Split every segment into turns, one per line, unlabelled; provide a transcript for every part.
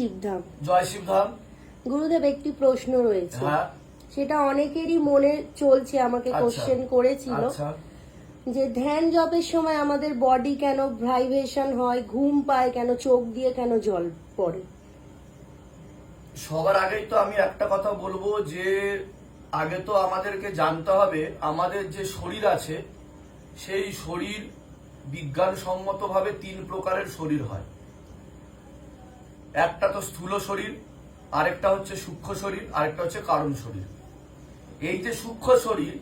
শিবধাম
জয় শিবধাম
গুরুদেব একটি প্রশ্ন রয়েছে।
হ্যাঁ।
সেটা অনেকেরই মনে চলছে আমাকে
আচ্ছা।
কোশ্চেন করেছিল।
আচ্ছা।
যে ধ্যান জপের সময় আমাদের বডি কেন ভাইব্রেশন হয় ঘুম পায় কেন চোখ দিয়ে কেন জল পড়ে?
সবার আগেই তো আমি একটা কথা বলব যে আগে তো আমাদেরকে জানতে হবে আমাদের যে শরীর আছে সেই শরীর বিজ্ঞানসম্মতভাবে তিন প্রকারের শরীর হয়। একটা তো স্থূল শরীর, আরেকটা হচ্ছে সূক্ষ্ম শরীর, আরেকটা হচ্ছে কারণ শরীর। এই যে সূক্ষ্ম শরীর,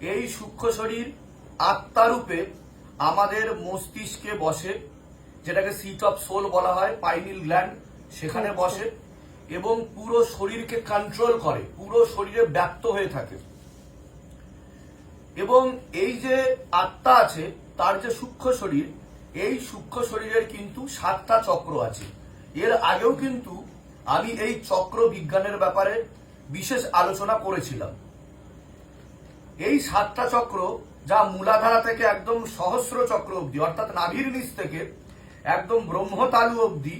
এই সূক্ষ্ম শরীর আত্মারূপে আমাদের মস্তিষ্কে বসে, যেটাকে সিট অফ সোল বলা হয় পাইনিল গ্ল্যান্ড সেখানে বসে এবং পুরো শরীরকে কন্ট্রোল করে, পুরো শরীরে ব্যক্ত হয়ে থাকে। এবং এই যে আত্মা আছে, তার যে সূক্ষ্ম শরীর, এই সূক্ষ্ম শরীরের কিন্তু সাতটা চক্র আছে। এর আগেও কিন্তু আমি এই চক্র বিজ্ঞানের ব্যাপারে বিশেষ আলোচনা করেছিলাম। এই সাতটা চক্র যা মূলাধারা থেকে একদম সহস্র চক্র অব্দি অর্থাৎ নাভির নিচ থেকে একদম ব্রহ্মতালু অবধি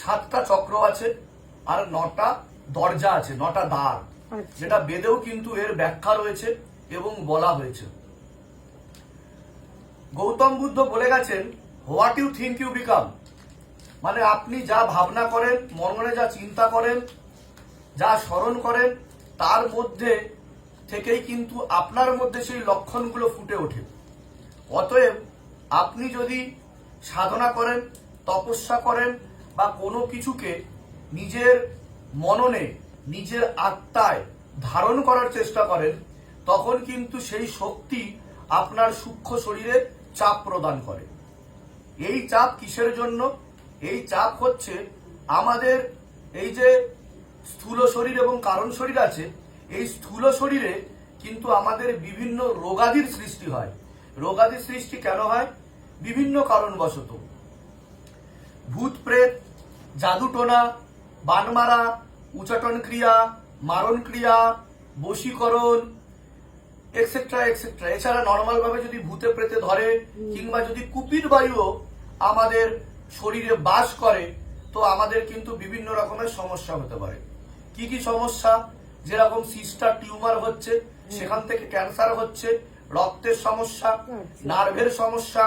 সাতটা চক্র আছে আর নটা দরজা আছে নটা দ্বার।
আচ্ছা।
যেটা বেদেও কিন্তু এর ব্যাখ্যা রয়েছে এবং বলা হয়েছে। গৌতম বুদ্ধ বলে গেছেন what you think you become? মানে আপনি যা ভাবনা করেন মননে যা চিন্তা করেন, যা স্মরণ করেন, তার মধ্যে থেকেই কিন্তু আপনার মধ্যে সেই লক্ষণগুলো ফুটে ওঠে। অতএব আপনি যদি সাধনা করেন, তপস্যা করেন বা কোনো কিছুকে নিজের মননে, নিজের আত্মায় ধারণ করার চেষ্টা করেন, তখন কিন্তু সেই শক্তি আপনার সূক্ষ্ম শরীরে চাপ প্রদান করে। এই চাপ কিসের জন্য? এই চাপ হচ্ছে আমাদের এই যে স্থূল শরীর এবং কারণ শরীর আছে, এই স্থূল শরীরে কিন্তু আমাদের বিভিন্ন রোগাদির সৃষ্টি হয়। রোগাদির সৃষ্টি কেন হয়? বিভিন্ন কারণবশত। ভূত প্রেত, জাদুটোনা, বানমারা, উচাটন ক্রিয়া, মারণ ক্রিয়া, বশীকরণ এক্সেট্রা এক্সেট্রা এছাড়া নর্মালভাবে যদি ভূতে প্রেতে ধরে, কিংবা যদি কুপির বায়ুও আমাদের শরীরে বাস করে তো আমাদের কিন্তু বিভিন্ন রকমের সমস্যা হতে পারে। কি কি সমস্যা? যেরকম সিস্টার টিউমার হচ্ছে সেখান থেকে ক্যান্সার হচ্ছে রক্তের সমস্যা
আচ্ছা।
নার্ভের সমস্যা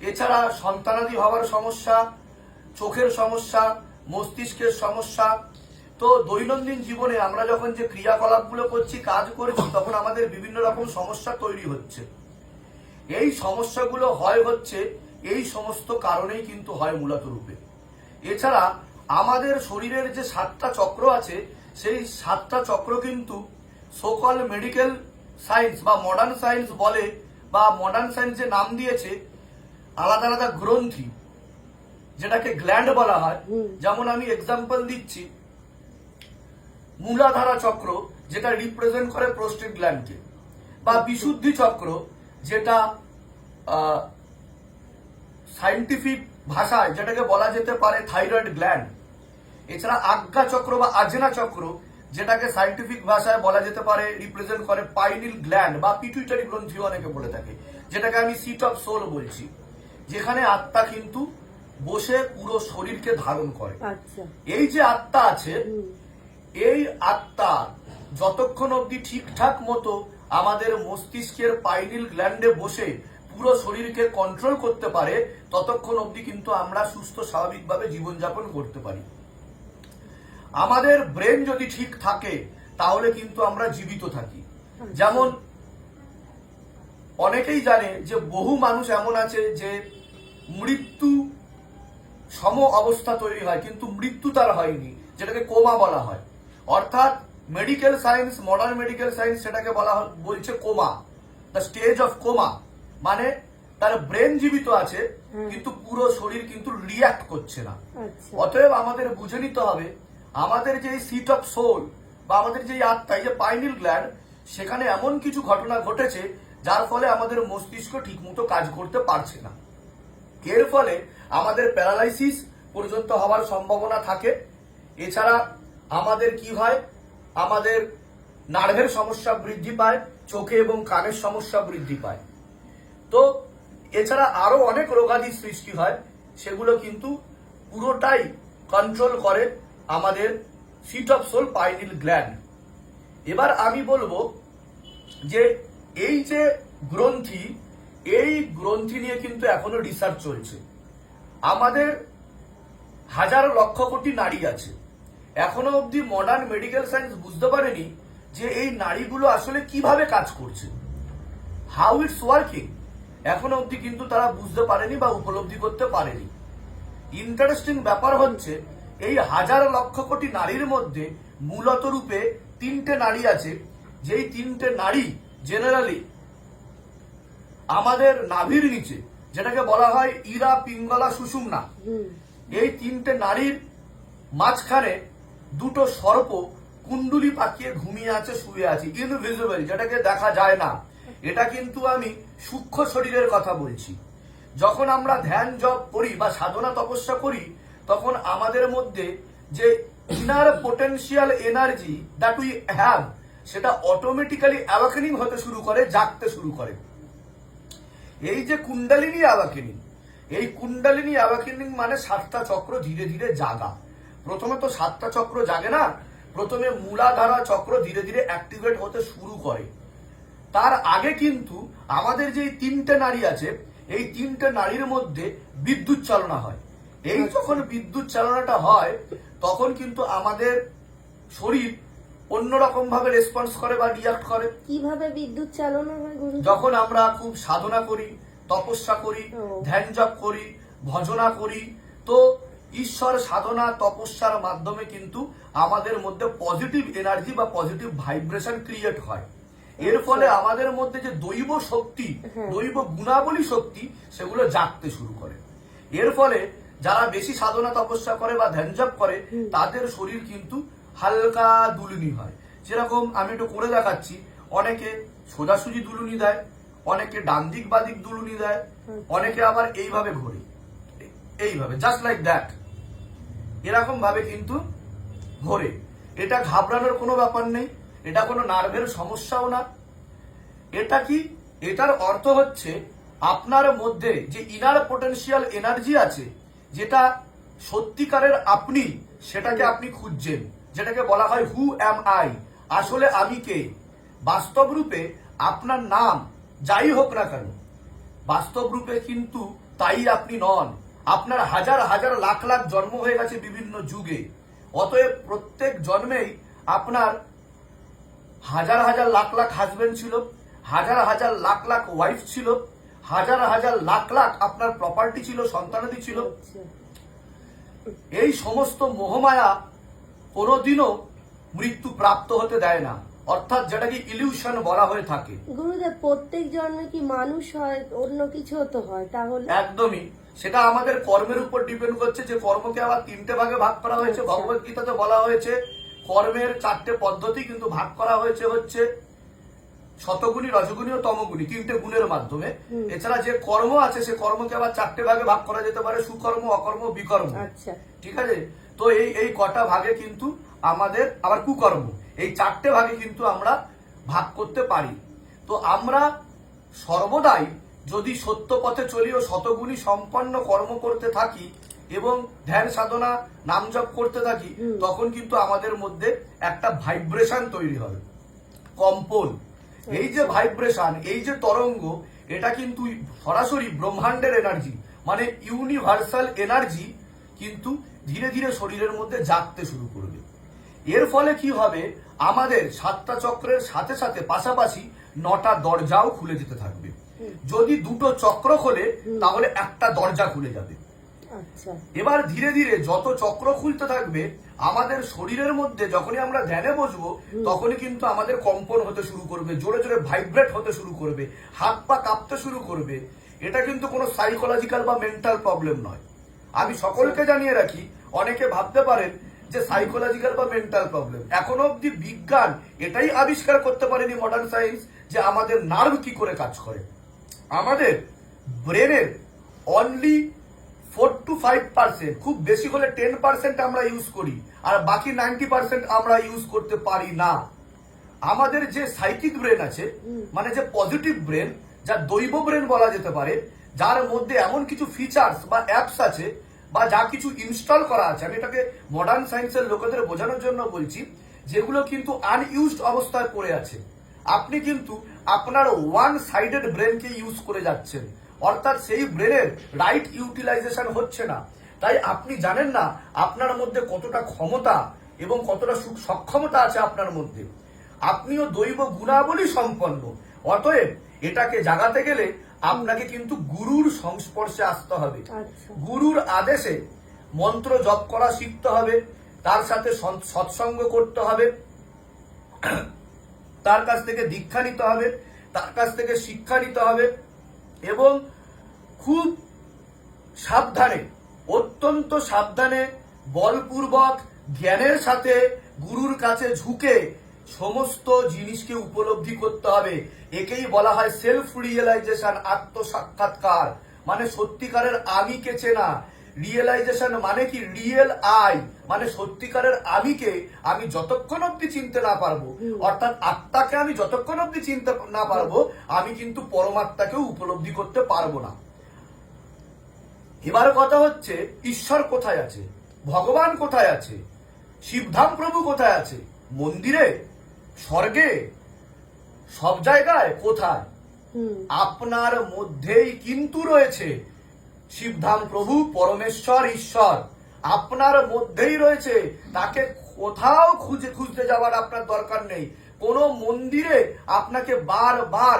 এছাড়া সন্তানাদি হওয়ার সমস্যা চোখের সমস্যা মস্তিষ্কের সমস্যা। তো দৈনন্দিন জীবনে আমরা যখন যে ক্রিয়াকলাপগুলো করছি কাজ করছি তখন আমাদের বিভিন্ন রকম সমস্যা তৈরি হচ্ছে। এই সমস্যাগুলো হয় হচ্ছে এই সমস্ত কারণেই কিন্তু হয় মূলত রূপে। এছাড়া আমাদের শরীরের যে সাতটা চক্র আছে সেই সাতটা চক্র কিন্তু সোকল মেডিকেল সায়েন্স বা মডার্ন সায়েন্স বলে বা মডার্ন সায়েন্স যে নাম দিয়েছে আলাদা আলাদা গ্রন্থি যেটাকে গ্ল্যান্ড বলা হয়। যেমন আমি এক্সাম্পল দিচ্ছি মূলাধারা চক্র যেটা রিপ্রেজেন্ট করে প্রোস্টেট গ্ল্যান্ডকে বা বিশুদ্ধি চক্র যেটা সাইন্টিফিক ভাষায় যেটাকে বলা যেতে পারে থাইরয়েড গ্ল্যান্ড। এছাড়া আজ্ঞা চক্র বা আজনা চক্র যেটাকে সাইন্টিফিক ভাষায় বলা যেতে পারে রিপ্রেজেন্ট করে পাইনিল গ্ল্যান্ড বা পিটুইটারি গ্রন্থি অনেকে বলে থাকে যেটাকে আমি সিট অফ সোল বলছি যেখানে আত্মা কিন্তু বসে পুরো শরীরকে ধারণ করে।
আচ্ছা।
এই যে আত্মা আছে এই আত্মা যতক্ষণ অব্দি ঠিকঠাক মতো আমাদের মস্তিষ্কের পাইনিল গ্ল্যান্ডে বসে পুরো শরীরকে কন্ট্রোল করতে পারে, ততক্ষণ অবধি কিন্তু আমরা সুস্থ, স্বাভাবিকভাবে জীবনযাপন করতে পারি। আমাদের ব্রেন যদি ঠিক থাকে, তাহলে কিন্তু আমরা জীবিত থাকি। যেমন অনেকেই জানে যে বহু মানুষ এমন আছে যে মৃত্যু সম অবস্থা তৈরি হয়, কিন্তু মৃত্যু তার হয়নি, যেটাকে কোমা বলা হয়। অর্থাৎ medical science modern medical science সেটাকে বলা বলছে coma the stage of coma মানে তার ব্রেন জীবিত আছে কিন্তু পুরো শরীর কিন্তু রিয়াক্ট করছে না।
আচ্ছা।
অতএব আমাদের বুঝে নিতে হবে আমাদের যে সিট অফ সোল বা আমাদের যে আত্মা যে পাইনিল গ্ল্যান্ড সেখানে এমন কিছু ঘটনা ঘটেছে যার ফলে আমাদের মস্তিষ্ক ঠিকমতো কাজ করতে পারছে না। এর ফলে আমাদের প্যারালাইসিস পর্যন্ত হওয়ার সম্ভাবনা থাকে। এছাড়া আমাদের কি হয়? আমাদের নার্ভের সমস্যা বৃদ্ধি পায় চোখে এবং কানের সমস্যা বৃদ্ধি পায়। তো এছাড়া আরও অনেক রোগাদি সৃষ্টি হয়, সেগুলো কিন্তু পুরোটাই কন্ট্রোল করে আমাদের seat of soul pineal gland এবার আমি বলব যে এই যে গ্রন্থি, এই গ্রন্থি নিয়ে কিন্তু এখনও রিসার্চ চলছে। আমাদের হাজার লক্ষ কোটি নারী আছে। এখনও অবধি মডার্ন মেডিকেল সায়েন্স বুঝতে পারেনি যে এই নারীগুলো আসলে কীভাবে কাজ করছে। হাউ ইটস ওয়ার্কিং এখনও অবধি কিন্তু তারা বুঝতে পারেনি বা উপলব্ধি করতে পারেনি। ইন্টারেস্টিং ব্যাপার হচ্ছে এই হাজার লক্ষ কোটি নারীর মধ্যে মূলত রূপে তিনটে নারী আছে যেই তিনটে নারী জেনারেলি আমাদের নাভির নিচে যেটাকে বলা হয় ইরা পিঙ্গলা সুষুম্না এই তিনটে নারীর মাঝখানে দুটো সর্প কুণ্ডুলি পাকিয়ে ঘুমিয়ে আছে শুয়ে আছে ইনভিজিবল যেটাকে দেখা যায় না। এটা কিন্তু আমি সূক্ষ্ম শরীরের কথা বলছি। যখন আমরা ধ্যান জপ করি বা সাধনা তপস্যা করি, তখন আমাদের মধ্যে যে inner potential energy that we have সেটা অটোমেটিক্যালি অ্যাওয়াকেনিং হতে শুরু করে, জাগতে শুরু করে। এই যে কুণ্ডালিনী আবাকিনী এই কুণ্ডালিনী আবাকিনী মানে সাতটা চক্র ধীরে ধীরে জাগা। প্রথমে তো সাতটা চক্র জাগে না, প্রথমে মূলাধারা চক্র ধীরে ধীরে অ্যাক্টিভেট হতে শুরু করে। তার আগে কিন্তু আমাদের যে তিনটে নারী আছে এই তিনটে নারীর মধ্যে বিদ্যুৎ চালনা হয়। এই যখন বিদ্যুৎ চালনাটা হয় তখন কিন্তু আমাদের শরীর অন্যরকম ভাবে রেসপন্স করে বা রিয়াক্ট করে।
কীভাবে বিদ্যুৎ চালনা হয়
যখন আমরা খুব সাধনা করি তপস্যা করি ধ্যান জপ করি ভজনা করি তো ঈশ্বর সাধনা তপস্যার মাধ্যমে কিন্তু আমাদের মধ্যে পজিটিভ এনার্জি বা পজিটিভ ভাইব্রেশন ক্রিয়েট হয়। এর ফলে আমাদের মধ্যে যে দৈব শক্তি। দৈব গুণাবলী শক্তি সেগুলো জাগতে শুরু করে। এর ফলে যারা বেশি সাধনা তপস্যা করে বা ধ্যান জপ করে তাদের শরীর কিন্তু হালকা দুলুনি হয়। যেরকম আমি একটু করে দেখাচ্ছি অনেকে সোজাসুজি দুলুনি দেয় অনেকে ডান দিক বাদিক দুলুনি দেয় অনেকে আবার এইভাবে ঘোরে। এইভাবে জাস্ট লাইক দ্যাট এরকম ভাবে কিন্তু ঘোরে। এটা ঘাবড়ানোর কোনো ব্যাপার নেই। এটা কোনো নার্ভের সমস্যাও না। এটা কি? এটার অর্থ হচ্ছে আপনার মধ্যে যে ইনার পোটেনশিয়াল এনার্জি আছে, যেটা সত্যিকারের আপনি, সেটাকে আপনি খুঁজছেন, যেটাকে বলা হয় হু অ্যাম আই আসলে আমি কে? বাস্তব রূপে আপনার নাম যাই হোক না কেন, বাস্তব রূপে কিন্তু তাই আপনি নন। আপনার হাজার হাজার লাখ লাখ জন্ম হয়ে গেছে বিভিন্ন যুগে। অতএব প্রত্যেক জন্মেই আপনার হাজার হাজার লাখ লাখ হাজবেন্ড ছিল হাজার হাজার লাখ লাখ ওয়াইফ ছিল হাজার হাজার লাখ লাখ আপনার প্রপার্টি ছিল সন্তানাদি ছিল। এই সমস্ত মোহমায়া কোনোদিনও মৃত্যু প্রাপ্ত হতে দেয় না অর্থাৎ যেটাকে ইলিউশন বলা হয়ে থাকে
গুরুদেব প্রত্যেক জন্মে কি মানুষ হয় অন্য কিছু তো হয় তাহলে
একদমই সেটা আমাদের কর্মের উপর ডিপেন্ড করছে যে কর্মকে আবার তিনটে ভাগে ভাগ করা হয়েছে
আচ্ছা।
ভগবত গীতাতে বলা হয়েছে কর্মের চারটে পদ্ধতি কিন্তু ভাগ করা হয়েছে হচ্ছে শতগুণী রজগুণী ও তমগুণী তিনটে গুণের মাধ্যমে। এছাড়া যে কর্ম আছে সে কর্মকে আবার চারটে ভাগে ভাগ করা যেতে পারে সুকর্ম অকর্ম বিকর্ম।
আচ্ছা।
ঠিক আছে? তো এই এই কটা ভাগে কিন্তু আমাদের আবার কুকর্ম এই চারটে ভাগে কিন্তু আমরা ভাগ করতে পারি। তো আমরা সর্বদাই যদি সত্য পথে চলি ও শতগুণী সম্পন্ন কর্ম করতে থাকি এবং ধ্যান সাধনা নাম জপ করতে থাকি তখন কিন্তু আমাদের মধ্যে একটা ভাইব্রেশন তৈরি হবে কম্পন। এই যে ভাইব্রেশন এই যে তরঙ্গ এটা কিন্তু সরাসরি ব্রহ্মাণ্ডের এনার্জি মানে ইউনিভার্সাল এনার্জি কিন্তু ধীরে ধীরে শরীরের মধ্যে জাগতে শুরু করবে। এর ফলে কি হবে? আমাদের সাতটা চক্রের সাথে সাথে পাশাপাশি নটা দরজাও খুলে যেতে থাকবে। যদি দুটো চক্র খোলে তাহলে একটা দরজা খুলে যাবে। এবার ধীরে ধীরে যত চক্র খুলতে থাকবে আমাদের শরীরের মধ্যে যখনই আমরা ধ্যানে বসবো তখনই কিন্তু আমাদের কম্পন হতে শুরু করবে জোরে জোরে ভাইব্রেট হতে শুরু করবে হাত পা কাঁপতে শুরু করবে। এটা কিন্তু কোনো সাইকোলজিক্যাল বা মেন্টাল প্রবলেম নয়। আমি সকলকে জানিয়ে রাখি অনেকে ভাবতে পারেন যে সাইকোলজিক্যাল বা মেন্টাল প্রবলেম এখনও অব্দি বিজ্ঞান এটাই আবিষ্কার করতে পারেনি মডার্ন সায়েন্স যে আমাদের নার্ভ কি করে কাজ করে। আমাদের ব্রেনের only four to five percent খুব বেশি হলে টেন পার্সেন্ট আমরা ইউজ করি আর বাকি নাইনটি পার্সেন্ট আমরা ইউজ করতে পারি না। আমাদের যে সাইকিক ব্রেন আছে মানে যে পজিটিভ ব্রেন যা দৈব ব্রেন বলা যেতে পারে যার মধ্যে এমন কিছু ফিচার্স বা অ্যাপস আছে বা যা কিছু ইনস্টল করা আছে আমি এটাকে মডার্ন সায়েন্সের লোকেদের বোঝানোর জন্য বলছি যেগুলো কিন্তু আনইউজড অবস্থায় পড়ে আছে। আপনি কিন্তু আপনার ওয়ান সাইডেড ব্রেনকে ইউজ করে যাচ্ছেন। অর্থাৎ সেই ব্রেনের রাইট ইউটিলাইজেশন হচ্ছে না। তাই আপনি জানেন না আপনার মধ্যে কতটা ক্ষমতা এবং কতটা সক্ষমতা আছে আপনার মধ্যে। আপনিও দৈব গুণাবলী সম্পন্ন। অতএব এটাকে জাগাতে গেলে আপনাকে কিন্তু গুরুর সংস্পর্শে আসতে হবে।
আচ্ছা।
গুরুর আদেশে মন্ত্র জপ করা শিখতে হবে তার সাথে সৎসঙ্গ করতে হবে তার কাছ থেকে দীক্ষা নিতে হবে তার কাছ থেকে শিক্ষা নিতে হবে এবং খুব সাবধানে অত্যন্ত সাবধানে বলপূর্বক জ্ঞানের সাথে গুরুর কাছে ঝুঁকে সমস্ত জিনিসকে উপলব্ধি করতে হবে। একেই বলা হয় সেলফ রিয়েলাইজেশন আত্মসাক্ষাৎকার। মানে সত্যিকারের আমিকে চেনা? রিয়েলাইজেশন মানে কি? রিয়েল আই মানে সত্যিকারের আমিকে আমি যতক্ষণ অব্দি চিনতে না পারব অর্থাৎ আত্মাকে আমি যতক্ষণ অব্দি চিনতে না পারব আমি কিন্তু পরমাত্মাকেও উপলব্ধি করতে পারব না। এবার কথা হচ্ছে ঈশ্বর কোথায় আছে? ভগবান কোথায় আছে? শিবধাম প্রভু কোথায় আছে? মন্দিরে? স্বর্গে? সব জায়গায় কোথায়? আপনার মধ্যেই কিন্তু রয়েছে শিবধাম প্রভু পরমেশ্বর ঈশ্বর। আপনার মধ্যেই রয়েছে। তাকে কোথাও খুঁজে খুঁজতে যাওয়ার আপনার দরকার নেই। কোন মন্দিরে আপনাকে বারবার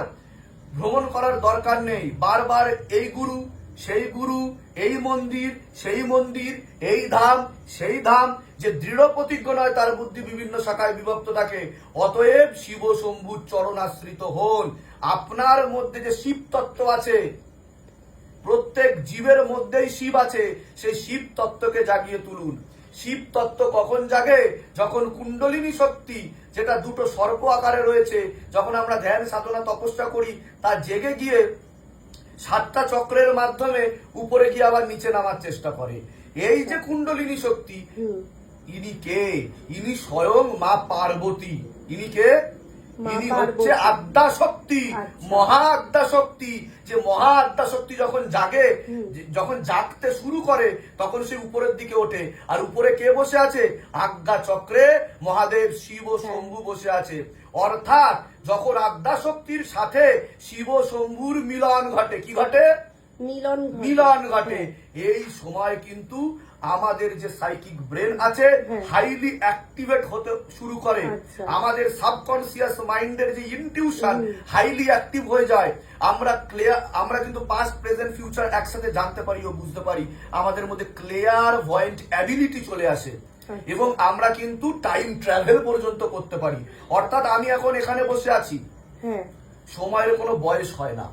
ভ্রমণ করার দরকার নেই। বারবার এই গুরু সেই গুরু, এই মন্দির, সেই মন্দির, এই ধাম, সেই ধাম, যে দৃঢ় প্রতিজ্ঞ নয় তার বুদ্ধি বিভিন্ন শাখায় বিভক্ত থাকে। অতএব শিব শম্ভুর চরণাশ্রিত হন। আপনার মধ্যে যে শিব তত্ত্ব আছে, প্রত্যেক জীবের মধ্যেই শিব আছে, সেই শিব তত্ত্বকে জাগিয়ে তুলুন। শিব তত্ত্ব কখন জাগে? যখন কুণ্ডলিনী শক্তি, যেটা দুটো সর্প আকারে রয়েছে, যখন আমরা ধ্যান, সাধনা, তপস্যা করি, তা জেগে গিয়ে সাতটা চক্রের মাধ্যমে উপরে গিয়ে আবার নিচে নামার চেষ্টা করে। এই যে কুণ্ডলিনী শক্তি ইনি কে? ইনি স্বয়ং মা পার্বতী। ইনি কে? ইনি হচ্ছে আদ্যা শক্তি
আচ্ছা।
মহা আদ্যা শক্তি যে মহা আদ্যা শক্তি যখন জাগে যখন জাগতে শুরু করে তখন সে উপরের দিকে ওঠে। আর উপরে কে বসে আছে? আজ্ঞা চক্রে মহাদেব শিব ও
হ্যাঁ।
শম্ভু বসে আছে। অর্থাৎ যখন আদ্যা শক্তির সাথে শিব শম্ভুর মিলন ঘটে কি ঘটে?
মিলন
মিলন ঘটে। এই সময় কিন্তু আমাদের যে সাইকিক ব্রেন আছে। হাইলি অ্যাক্টিভেট হতে শুরু করে।
আচ্ছা।
আমাদের সাবকনসিয়াস মাইন্ডের যে ইনটিউশন হাইলি অ্যাক্টিভ হয়ে যায়। আমরা ক্লিয়ার আমরা কিন্তু পাস্ট প্রেজেন্ট ফিউচার একসাথে জানতে পারি ও বুঝতে পারি। আমাদের মধ্যে ক্লিয়ার ভয়েন্ট অ্যাবিলিটি চলে আসে। এবং আমরা কিন্তু টাইম ট্রাভেল পর্যন্ত করতে পারি। অর্থাৎ আমি এখন এখানে বসে আছি।
হ্যাঁ।
সময়ের কোনো বয়স হয় না।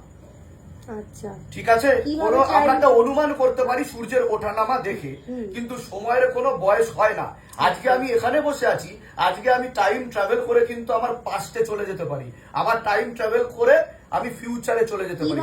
আচ্ছা।
ঠিক আছে? কোনো আমরা একটা অনুমান করতে পারি সূর্যের ওঠানামা দেখে। কিন্তু সময়ের কোনো বয়স হয় না। আজকে আমি এখানে বসে আছি আজকে আমি টাইম ট্রাভেল করে কিন্তু আমার পাস্টে চলে যেতে পারি। আমার টাইম ট্রাভেল করে আমি ফিউচারে চলে যেতে পারি।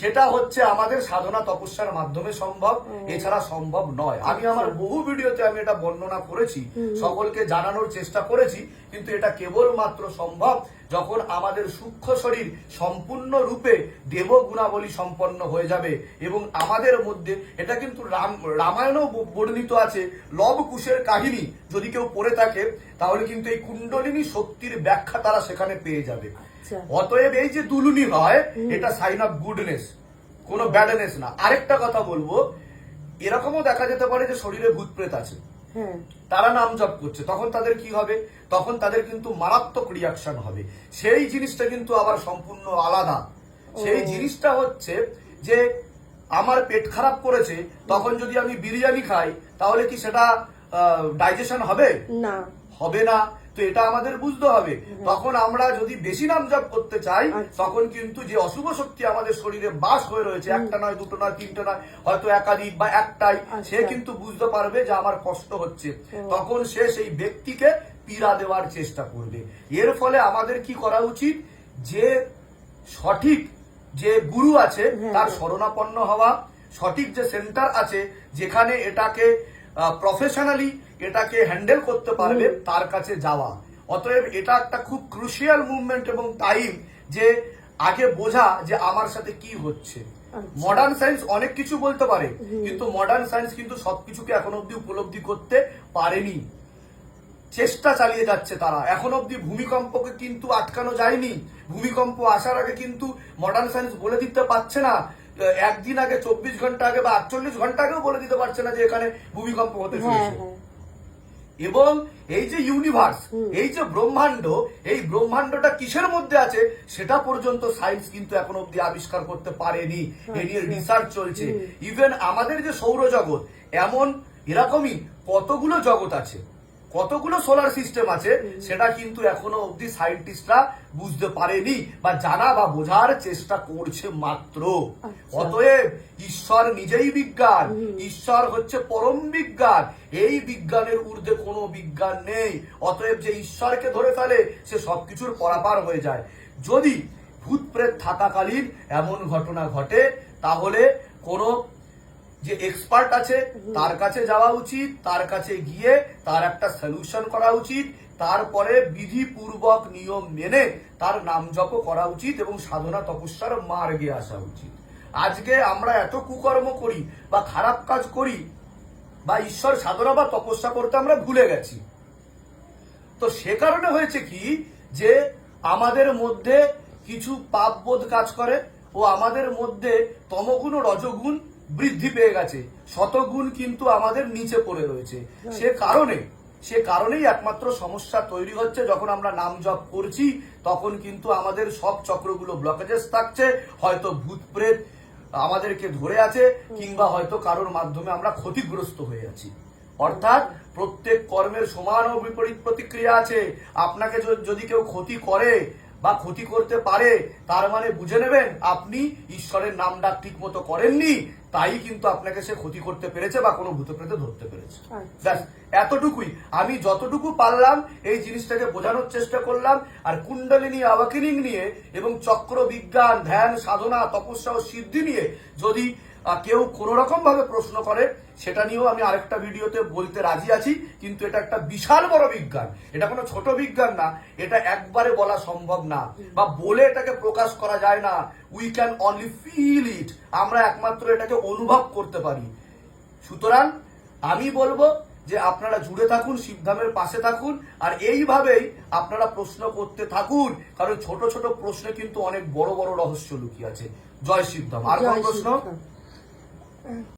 সেটা হচ্ছে আমাদের সাধনা তপস্যার মাধ্যমে সম্ভব এছাড়া সম্ভব নয়। আমি আমার বহু ভিডিওতে আমি এটা বর্ণনা করেছি সকলকে জানানোর চেষ্টা করেছি কিন্তু এটা কেবলমাত্র সম্ভব যখন আমাদের সূক্ষ্ম শরীর সম্পূর্ণ রূপে দেব গুণাবলী সম্পন্ন হয়ে যাবে এবং আমাদের মধ্যে এটা কিন্তু রাম রামায়ণও বর্ণিত আছে লব কুশের কাহিনী। যদি কেউ পড়ে থাকে তাহলে কিন্তু এই কুণ্ডলিনী শক্তির ব্যাখ্যা তারা সেখানে পেয়ে যাবে।
আচ্ছা।
অতএব এই যে দুলুনি হয় এটা সাইন অফ গুডনেস কোনো ব্যাডনেস না। আরেকটা কথা বলব এরকমও দেখা যেতে পারে যে শরীরে ভূত প্রেত আছে। তারা নাম জপ করছে। তখন তাদের কি হবে? তখন তাদের কিন্তু মারাত্মক রিয়াকশন হবে। সেই জিনিসটা কিন্তু আবার সম্পূর্ণ আলাদা। সেই জিনিসটা হচ্ছে যে আমার পেট খারাপ করেছে তখন যদি আমি বিরিয়ানি খাই তাহলে কি সেটা ডাইজেশন হবে?
না।
হবে না। তো এটা আমাদের বুঝতে হবে। তখন আমরা যদি বেশি নাম জপ করতে চাই
আচ্ছা।
তখন কিন্তু যে অশুভ শক্তি আমাদের শরীরে বাস হয়ে রয়েছে একটা নয় দুটো নয় তিনটে নয় হয়তো একাধিক বা একটাই
আচ্ছা।
সে কিন্তু বুঝতে পারবে যে আমার কষ্ট হচ্ছে। তখন সে সেই ব্যক্তিকে পীড়া দেওয়ার চেষ্টা করবে। এর ফলে আমাদের কি করা উচিত? যে সঠিক যে গুরু আছে
হ্যাঁ,
তার
হ্যাঁ।
শরণাপন্ন হওয়া সঠিক যে সেন্টার আছে যেখানে এটাকে প্রফেশনালি এটাকে হ্যান্ডেল করতে পারবে তার কাছে যাওয়া। অতএব এটা একটা খুব ক্রুশিয়াল মুভমেন্ট এবং টাইম যে আগে বোঝা যে আমার সাথে কি হচ্ছে। মডার্ন সায়েন্স অনেক কিছু বলতে পারে কিন্তু মডার্ন সায়েন্স কিন্তু সবকিছুকে এখন অব্দি উপলব্ধি করতে পারেনি। চেষ্টা চালিয়ে যাচ্ছে তারা। এখন অব্দি ভূমিকম্পকে কিন্তু আটকানো যায়নি। ভূমিকম্প আসার আগে কিন্তু মডার্ন সায়েন্স বলে দিতে পারছে না। একদিন আগে চব্বিশ ঘণ্টা আগে বা আটচল্লিশ ঘণ্টা আগেও বলে দিতে পারছে না যে এখানে ভূমিকম্প হতে
হ্যাঁ
চলেছে।
হ্যাঁ।
এবং এই যে ইউনিভার্স এই যে ব্রহ্মাণ্ড এই ব্রহ্মাণ্ডটা কিসের মধ্যে আছে সেটা পর্যন্ত সায়েন্স কিন্তু এখন অব্দি আবিষ্কার করতে পারেনি। এ নিয়ে
আচ্ছা।
রিসার্চ চলছে। ইভেন আমাদের যে সৌরজগৎ এমন এরকমই কতগুলো জগৎ আছে। কতগুলো সোলার সিস্টেম আছে সেটা কিন্তু এখনও অব্দি সায়েন্টিস্টরা বুঝতে পারেনি বা জানা বা বোঝার চেষ্টা করছে মাত্র।
আচ্ছা।
অতএব ঈশ্বর নিজেই বিজ্ঞান ঈশ্বর হচ্ছে পরম বিজ্ঞান। এই বিজ্ঞানের ঊর্ধ্বে কোনো বিজ্ঞান নেই। অতএব যে ঈশ্বরকে ধরে ফেলে সে সবকিছুর পরাপার হয়ে যায়। যদি ভূত প্রেত থাকাকালীন এমন ঘটনা ঘটে তাহলে কোনো যে এক্সপার্ট আছে, তার কাছে যাওয়া উচিত, তার কাছে গিয়ে তার একটা সলিউশন করা উচিত, তারপরে বিধিপূর্বক নিয়ম মেনে তার নাম জপ করা উচিত এবং সাধনা তপস্যার মার্গে আসা উচিত। আজকে আমরা এত কুকর্ম করি বা খারাপ কাজ করি বা ঈশ্বর সাধনা বা তপস্যা করতে আমরা ভুলে গেছি। তো সে কারণে হয়েছে কি যে আমাদের মধ্যে কিছু পাপবোধ কাজ করে ও আমাদের মধ্যে তমগুণ, রজগুণ বৃদ্ধি পেয়ে গেছে। শতগুণ কিন্তু আমাদের নিচে পড়ে রয়েছে। সে কারণে, সে কারণেই একমাত্র সমস্যা তৈরি হচ্ছে যখন আমরা নাম জপ করছি, তখন কিন্তু আমাদের সব চক্রগুলো ব্লকেজেস থাকছে। হয়তো ভূত প্রেত আমাদেরকে ধরে আছে, কিংবা হয়তো কারোর মাধ্যমে আমরা ক্ষতিগ্রস্ত হয়ে আছি। অর্থাৎ প্রত্যেক কর্মের সমান ও বিপরীত প্রতিক্রিয়া আছে। আপনাকে যদি কেউ ক্ষতি করে বা ক্ষতি করতে পারে, তার মানে বুঝে নেবেন, আপনি ঈশ্বরের নাম ডাক ঠিক মতো করেননি তাই কিন্তু আপনাকে সে ক্ষতি করতে পেরেছে বা কোনো ভূতপ্রেতে ধরতে পেরেছে
আচ্ছা।
ব্যাস এতটুকুই। আমি যতটুকু পারলাম এই জিনিসটাকে বোঝানোর চেষ্টা করলাম আর কুণ্ডলিনী আওয়াকিনিং নিয়ে এবং চক্র বিজ্ঞান ধ্যান, সাধনা, তপস্যা ও সিদ্ধি নিয়ে যদি কেউ কোন রকম ভাবে প্রশ্ন করে, সেটা নিয়েও আমি আরেকটা ভিডিওতে বলতে রাজি আছি, কিন্তু এটা একটা বিশাল বড় বিজ্ঞান। এটা কোনো ছোট বিজ্ঞান না, এটা একবারে বলা সম্ভব না বা বলে এটাকে প্রকাশ করা যায় না। We can only feel it আমরা একমাত্র এটাকে অনুভব করতে পারি। সুতরাং আমি বলব যে আপনারা জুড়ে থাকুন শিবধামের পাশে থাকুন আর এইভাবেই আপনারা প্রশ্ন করতে থাকুন। কারণ ছোট ছোট প্রশ্নে কিন্তু অনেক বড় বড় রহস্য লুকিয়ে আছে। জয় শিবধাম আর কোন প্রশ্ন।